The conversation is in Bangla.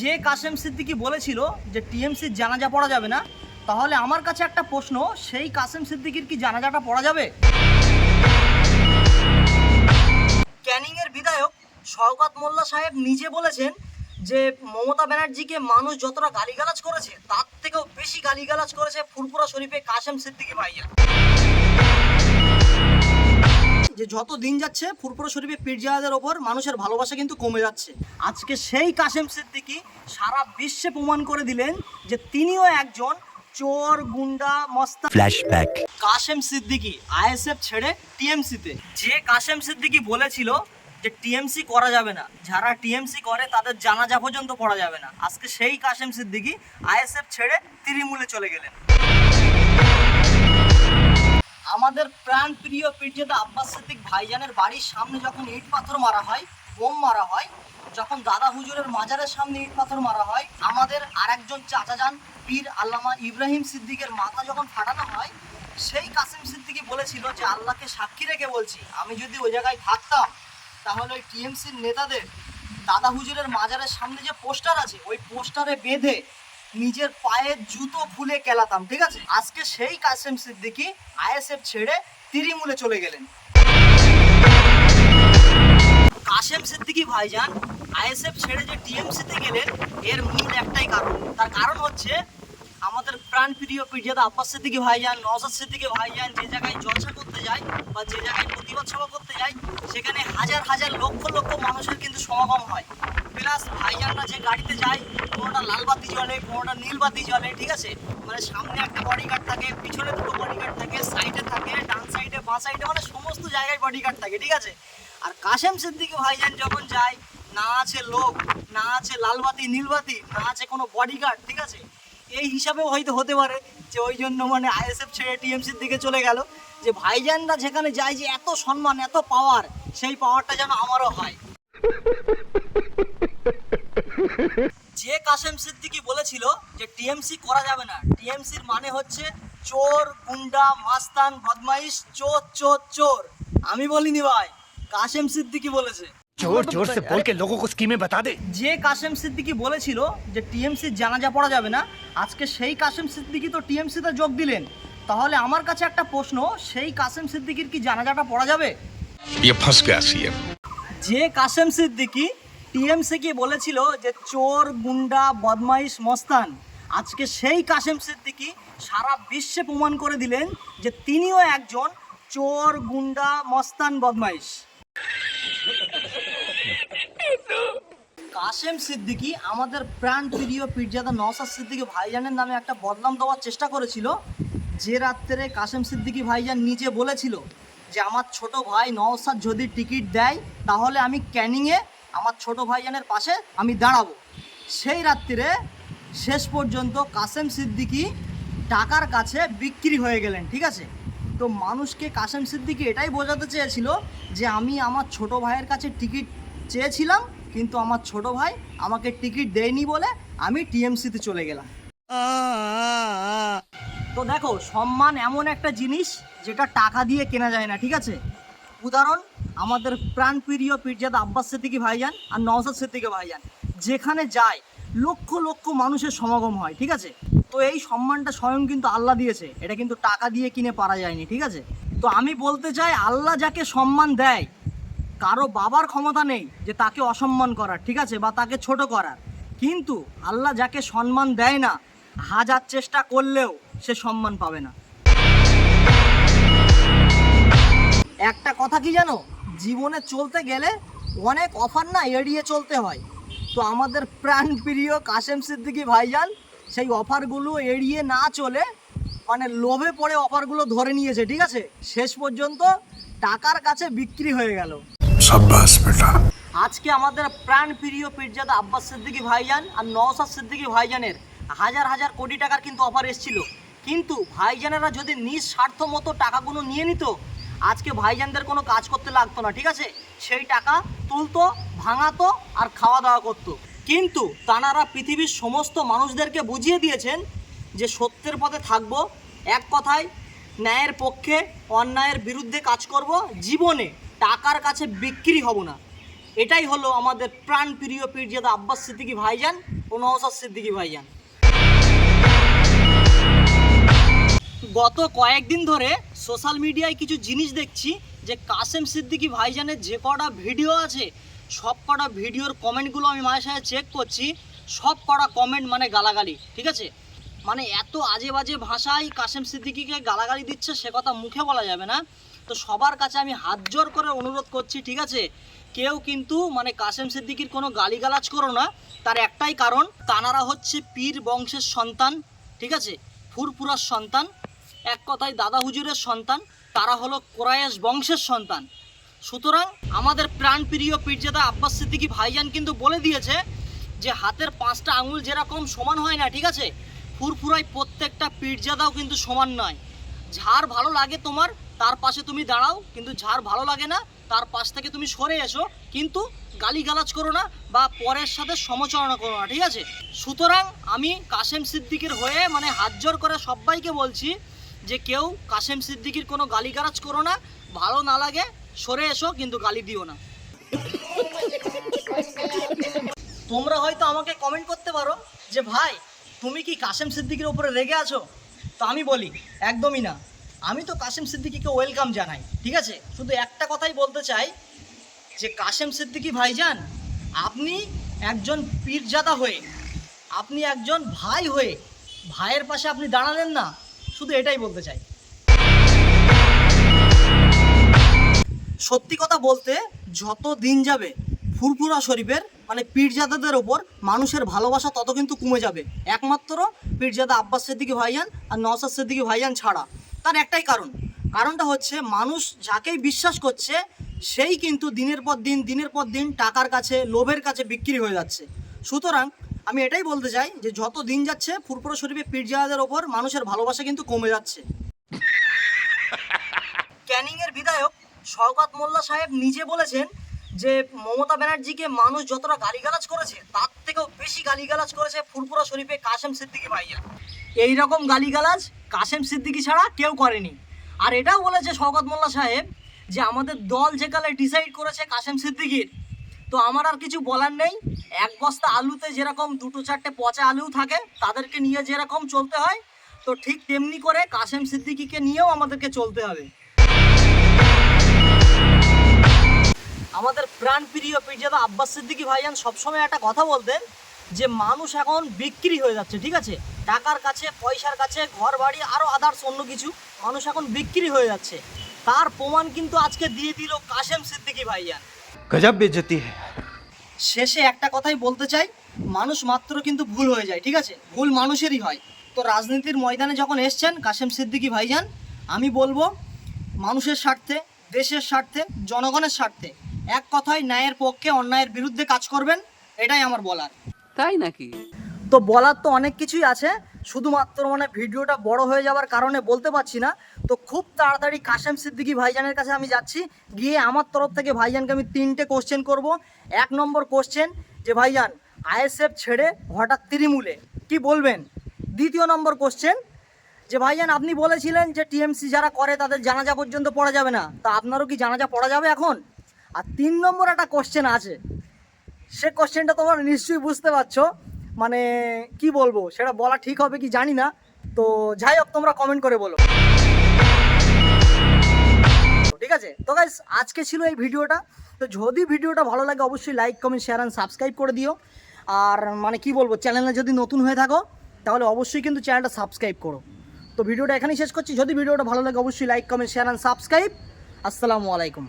যে কাসেম সিদ্দিকি বলেছিল যে টিএমসির জানাজা পড়া যাবে না, তাহলে আমার কাছে একটা প্রশ্ন, সেই কাসেম সিদ্দিকির কি জানাজাটা পড়া যাবে? ক্যানিংয়ের বিধায়ক শওকত মোল্লা সাহেব নিজে বলেছেন যে মমতা ব্যানার্জিকে মানুষ যতটা গালিগালাজ করেছে, তার থেকেও বেশি গালিগালাজ করেছে ফুরপুরা শরীফে কাশেম সিদ্দিকি ভাইয়া। যে যত দিন যাচ্ছে ফুরপুরা শরীফে পীরজাহাদের ওপর মানুষের ভালোবাসা কিন্তু কমে যাচ্ছে। আজকে সেই কাশেম সিদ্দিকি সারা বিশ্বে প্রমাণ করে দিলেন যে তিনিও একজন চোর গুন্ডা মস্তা ফ্ল্যাশব্যাক কাশেম সিদ্দিকি আইএসএফ ছেড়ে টিএমসিতে। যে কাশেম সিদ্দিকি বলেছিল যে টিএমসি করা যাবে না যারা টিএমসি করে তাদের জানাজা পর্যন্ত পড়া যাবে না। আজকে সেই কাশেম সিদ্দিকি আইএসএফ ছেড়ে তৃণমূলে চলে গেলেন। আমাদের প্রাণ প্রিয় পীরজাদা আব্বাস সিদ্দিক ভাইজানের বাড়ির সামনে যখন ইট পাথর মারা হয়, বোম মারা হয়, যখন দাদা হুজুরের মাজারের সামনে ইট পাথর মারা হয়, আমাদের আরেকজন চাচা যান, পীর আল্লামা ইব্রাহিম সিদ্দিকের মাথা যখন ফাটানো হয়, সেই কাসিম সিদ্দিকি বলেছিল যে, আল্লাহকে সাক্ষী রেখে বলছি, আমি যদি ওই জায়গায় থাকতাম, তাহলে ওই টিএমসির নেতাদের দাদা হুজুরের মাজারের সামনে যে পোস্টার আছে, ওই পোস্টারে বেঁধে নিজের পায়ের জুতো খুলে কেলাতাম, ঠিক আছে? আজকে সেই কাসেম সিদ্দিকি আইএসএফ ছেড়ে তিরিমুলে চলে গেলেন। কাশেম সিদ্দিকি ভাইজান আইএসএফ ছেড়ে যে টিএমসিতে গেলেন, এর মূল একটাই কারণ। তার কারণ হচ্ছে আমাদের প্রাণ প্রিয় পিঠিয়াদা আব্বাস সিদ্দিকি ভাইজান নওসাদ সিদ্দিকি ভাইজান যে জায়গায় জলসা করতে যায় বা যে জায়গায় প্রতিবাদ সভা করতে যায়, সেখানে হাজার হাজার লক্ষ লক্ষ মানুষের কিন্তু সমাগম হয়। প্লাস ভাইজানরা যে গাড়িতে যায় কোনোটা লাল বাতি জ্বলে কোনোটা নীল বাতি জ্বলে ঠিক আছে? মানে সামনে একটা বডিগার্ড থাকে, পিছনে দুটো বডিগার্ড থাকে সাইডে থাকে, ডান সাইডে বাঁ সাইডে মানে সমস্ত জায়গায় বডিগার্ড থাকে, ঠিক আছে? আর কাশেম সিদ্দিকি ভাইজান যখন যায়, না আছে লোক, না আছে লালবাতি, নীলবাতি, না আছে কোনো বডিগার্ড ঠিক আছে? এই হিসাবেও হয়তো হতে পারে যে ওই জন্য মানে আইএসএফ ছেড়ে টিএমসির দিকে চলে গেল, যে ভাইজানরা যেখানে যায় যে এত সম্মান, এত পাওয়ার সেই পাওয়ারটা যেন আমারও হয়। যে কাশেম সিদ্দিকি বলেছিল যে টিএমসি করা যাবে না, টিএমসির মানে হচ্ছে চোর, গুন্ডা, মাস্তান, বদমাইশ, চোর চোর চোর। আমি বলিনি ভাই, কাশেম সিদ্দিকি বলেছে। জোর জোর সে বলকে লোক কো স্কিমে বাতা দে। যে কাসেম সিদ্দিকি বলেছিল যে টিএমসি জানাজা পড়া যাবে না আজকে সেই কাসেম সিদ্দিকি তো টিএমসিতে যোগ দিলেন। তাহলে আমার কাছে একটা প্রশ্ন সেই কাসেম সিদ্দিকীর কি জানাজাটা পড়া যাবে? যে কাসেম সিদ্দিকী টিএমসি কি বলেছিল যে চোর গুন্ডা বদমাইশ মস্তান আজকে সেই কাসেম সিদ্দিকী সারা বিশ্বে প্রমাণ করে দিলেন যে তিনিও একজন চোর গুন্ডা মস্তান বদমাইশ। কাশেম সিদ্দিকি আমাদের প্রাণ প্রিয় পীরজাদা নওসাদ সিদ্দিকি ভাইজানের নামে একটা বদনাম দেওয়ার চেষ্টা করেছিল। যে রাত্রে কাশেম সিদ্দিকি ভাইজান নিজে বলেছিল যে, আমার ছোট ভাই নওসাদ যদি টিকিট দেয়, তাহলে আমি ক্যানিংয়ে আমার ছোট ভাইজানের পাশে আমি দাঁড়াবো। সেই রাত্রিরে শেষ পর্যন্ত কাশেম সিদ্দিকি টাকার কাছে বিক্রি হয়ে গেলেন, ঠিক আছে? তো মানুষকে কাশেম সিদ্দিকি এটাই বোঝাতে চেয়েছিল যে, আমি আমার ছোট ভাইয়ের কাছে টিকিট চেয়েছিলাম, কিন্তু আমার ছোট ভাই আমাকে টিকিট দেয়নি বলে আমি টিএমসিতে চলে গেলাম। তো দেখো, সম্মান এমন একটা জিনিস যেটা টাকা দিয়ে কেনা যায় না, ঠিক আছে? উদাহরণ, আমাদের প্রাণপ্রিয় পীরজাদা আব্বাস সিদ্দিকি ভাইজান আর নওসাদ সিদ্দিকি ভাইজান, যেখানে যায় লক্ষ লক্ষ মানুষের সমাগম হয়, ঠিক আছে? তো এই সম্মানটা স্বয়ং কিন্তু আল্লাহ দিয়েছে, এটা কিন্তু টাকা দিয়ে কিনে পারা যায়নি, ঠিক আছে? তো আমি বলতে চাই, আল্লাহ যাকে সম্মান দেয় কারও বাবার ক্ষমতা নেই যে তাকে অসম্মান করার, ঠিক আছে, বা তাকে ছোট করার। কিন্তু আল্লাহ যাকে সম্মান দেয় না, হাজার চেষ্টা করলেও সে সম্মান পাবে না। একটা কথা কি জানো? জীবনে চলতে গেলে অনেক অফার না এড়িয়ে চলতে হয়। তো আমাদের প্রাণ প্রিয় কাশেম সিদ্দিকি ভাইজান সেই অফারগুলো এড়িয়ে না চলে মানে লোভে পড়ে অফারগুলো ধরে নিয়েছে, ঠিক আছে? শেষ পর্যন্ত টাকার কাছে বিক্রি হয়ে গেল। সাব্বাস, বেটা। আজকে আমাদের প্রাণ প্রিয় পীরজাদা আব্বাস সিদ্দিকী ভাইজান আর নওসাদ সিদ্দিকী ভাইজানের হাজার হাজার কোটি টাকার কিন্তু অফার এসেছিল। কিন্তু ভাইজানেরা যদি নিঃস্বার্থ মতো টাকাগুলো নিয়ে নিত, আজকে ভাইজানদের কোনো কাজ করতে লাগতো না, ঠিক আছে? সেই টাকা তুলতো, ভাঙাতো আর খাওয়া দাওয়া করতো। কিন্তু তানারা পৃথিবীর সমস্ত মানুষদেরকে বুঝিয়ে দিয়েছেন যে সত্যের পথে থাকব, এক কথায় ন্যায়ের পক্ষে অন্যায়ের বিরুদ্ধে কাজ করব, জীবনে টাকার কাছে বিক্রি হব না। এটাই হলো আমাদের প্রাণ প্রিয় পীরজাদা আব্বাস সিদ্দিকী ভাইজান ও নওসাদ সিদ্দিকি ভাইজান। গত কয়েকদিন ধরে সোশ্যাল মিডিয়ায় কিছু জিনিস দেখছি যে কাসেম সিদ্দিকি ভাইজানের যে কটা ভিডিও আছে, সব কটা ভিডিওর কমেন্টগুলো আমি মায়ের সাথে চেক করছি, সব কটা কমেন্ট মানে গালাগালি, ঠিক আছে? মানে এত আজে বাজে ভাষায় কাসেম সিদ্দিকিকে গালাগালি দিচ্ছে সে কথা মুখে বলা যাবে না। তো সবার কাছে আমি হাত জোর করে অনুরোধ করছি, ঠিক আছে? কেউ কিন্তু মানে কাসেম সিদ্দিকির কোনো গালিগালাজ করো না। তার একটাই কারণ, তানারা হচ্ছে পীর বংশের সন্তান, ঠিক আছে? ফুরপুরার সন্তান, এক কথায় দাদা হুজুরের সন্তান, তারা হলো কোরায়েশ বংশের সন্তান। সুতরাং আমাদের প্রাণপ্রিয় পীরজাদা আব্বাস সিদ্দিকী ভাইজান কিন্তু বলে দিয়েছে যে হাতের পাঁচটা আঙুল যেরকম সমান হয় না, ঠিক আছে? ফুরফুরাই প্রত্যেকটা পীরজাদাও কিন্তু সমান নয়। যার ভালো লাগে তোমার তার পাশে তুমি দাঁড়াও, কিন্তু যার ভালো লাগে না, তার পাশ থেকে তুমি সরে এসো, কিন্তু গালিগালাজ করো না বা পরের সাথে সমালোচনা করো না, ঠিক আছে? সুতরাং আমি কাশেম সিদ্দিকের হয়ে মানে হাত জোর করে সবাইকে বলছি যে কেউ কাশেম সিদ্দিকির কোনো গালিগালাজ করো না, ভালো না লাগে, সরে এসো, কিন্তু গালি দিও না। তোমরা হয়তো আমাকে কমেন্ট করতে পারো যে ভাই, তুমি কি কাশেম সিদ্দিকির ওপরে রেগে আছো? তো আমি বলি, একদমই না। আমি তো কাশেম সিদ্দিকিকে ওয়েলকাম জানাই, ঠিক আছে? শুধু একটা কথাই বলতে চাই, যে কাশেম সিদ্দিকি ভাইজান, আপনি একজন পীরজাদা হয়ে, আপনি একজন ভাই হয়ে, ভাইয়ের পাশে আপনি দাঁড়ালেন না, শুধু এটাই বলতে চাই। সত্যি কথা বলতে, যত দিন যাবে ফুরফুরা শরীফের মানে পীরজাদাদের ওপর মানুষের ভালোবাসা তত কিন্তু কমে যাবে। একমাত্র পীরজাদা আব্বাস সিদ্দিকি ভাইজান আর নওসাদ সিদ্দিকি ভাইজান ছাড়া। তার একটাই কারণ। কারণটা হচ্ছে মানুষ যাকেই বিশ্বাস করছে, সেই কিন্তু দিনের পর দিন, দিনের পর দিন টাকার কাছে, লোভের কাছে বিক্রি হয়ে যাচ্ছে। সুতরাং আমি এটাই বলতে চাই যে যত দিন যাচ্ছে, ফুরফুরা শরীফে পীরজাদাদের ওপর মানুষের ভালোবাসা কিন্তু কমে যাচ্ছে। ক্যানিংয়ের বিধায়ক শওকত মোল্লা সাহেব নিজে বলেছেন যে মমতা ব্যানার্জিকে মানুষ যতটা গালিগালাজ করেছে, তার থেকেও বেশি গালিগালাজ করেছে ফুরপুরা শরীফে কাশেম সিদ্দিকি ভাইয়া। এই রকম গালিগালাজ কাশেম সিদ্দিকি ছাড়া কেউ করেনি। আর এটাও বলেছে শওকত মোল্লা সাহেব যে, আমাদের দল যেকালে ডিসাইড করেছে কাশেম সিদ্দিকির, তো আমার আর কিছু বলার নেই। এক বস্তা আলুতে যেরকম দুটো চারটে পচা আলু থাকে, তাদেরকে নিয়ে যেরকম চলতে হয়, তো ঠিক তেমনি করে কাশেম সিদ্দিকিকে নিয়েও আমাদেরকে চলতে হবে। আমাদের প্রাণ প্রিয় পীরজাদা আব্বাস সিদ্দিকী ভাইজান সবসময় একটা কথা বলতেন যে মানুষ এখন বিক্রি হয়ে যাচ্ছে ঠিক আছে? টাকার কাছে পয়সার কাছে ঘর বাড়ি আরও আদার্স অন্য কিছু মানুষ এখন বিক্রি হয়ে যাচ্ছে। তার প্রমাণ কিন্তু আজকে দিয়ে দিল কাশেম সিদ্দিকি ভাইয়ান গজব বেজতি শেষে একটা কথাই বলতে চাই মানুষ মাত্র কিন্তু ভুল হয়ে যায় ঠিক আছে? ভুল মানুষেরই হয়। তো রাজনীতির ময়দানে যখন এসছেন কাশেম সিদ্দিকি ভাইজান আমি বলব মানুষের স্বার্থে দেশের স্বার্থে জনগণের স্বার্থে এক কথায় ন্যায়ের পক্ষে অন্যায়ের বিরুদ্ধে কাজ করবেন এটাই আমার বলার। তাই নাকি? তো বলার তো অনেক কিছুই আছে, শুধুমাত্র মানে ভিডিওটা বড় হয়ে যাওয়ার কারণে বলতে পারছি না। তো খুব তাড়াতাড়ি কাশেম সিদ্দিকি ভাইজানের কাছে আমি যাচ্ছি, গিয়ে আমার তরফ থেকে ভাইজানকে আমি তিনটে কোশ্চেন করব। এক নম্বর কোশ্চেন যে, ভাইজান, আইএসএফ ছেড়ে হঠাৎ তৃণমূলে কি বলবেন? দ্বিতীয় নম্বর কোশ্চেন যে, ভাইজান, আপনি বলেছিলেন যে, টিএমসি যারা করে তাদের জানাজা পর্যন্ত পড়া যাবে না। তা আপনারও কি জানাজা পড়া যাবে এখন? আর তিন নম্বর একটা কোশ্চেন আছে সে কোশ্চেনটা তোমরা নিশ্চয়ই বুঝতে পারছ। মানে কি বলব, সেটা বলা ঠিক হবে কি জানি না। তো যাই হোক, তোমরা কমেন্ট করে বলো। ঠিক আছে? তো গাইস আজকে ছিল এই ভিডিওটা। তো যদি ভিডিওটা ভালো লাগে, অবশ্যই like comment share and subscribe করে দিও। আর মানে কি বলব চ্যানেলে যদি নতুন হয়ে থাকো, তাহলে অবশ্যই কিন্তু চ্যানেলটা সাবস্ক্রাইব করো। তো ভিডিওটা এখানেই শেষ করছি। যদি ভিডিওটা ভালো লাগে, অবশ্যই like comment share and subscribe আসসালামু আলাইকুম।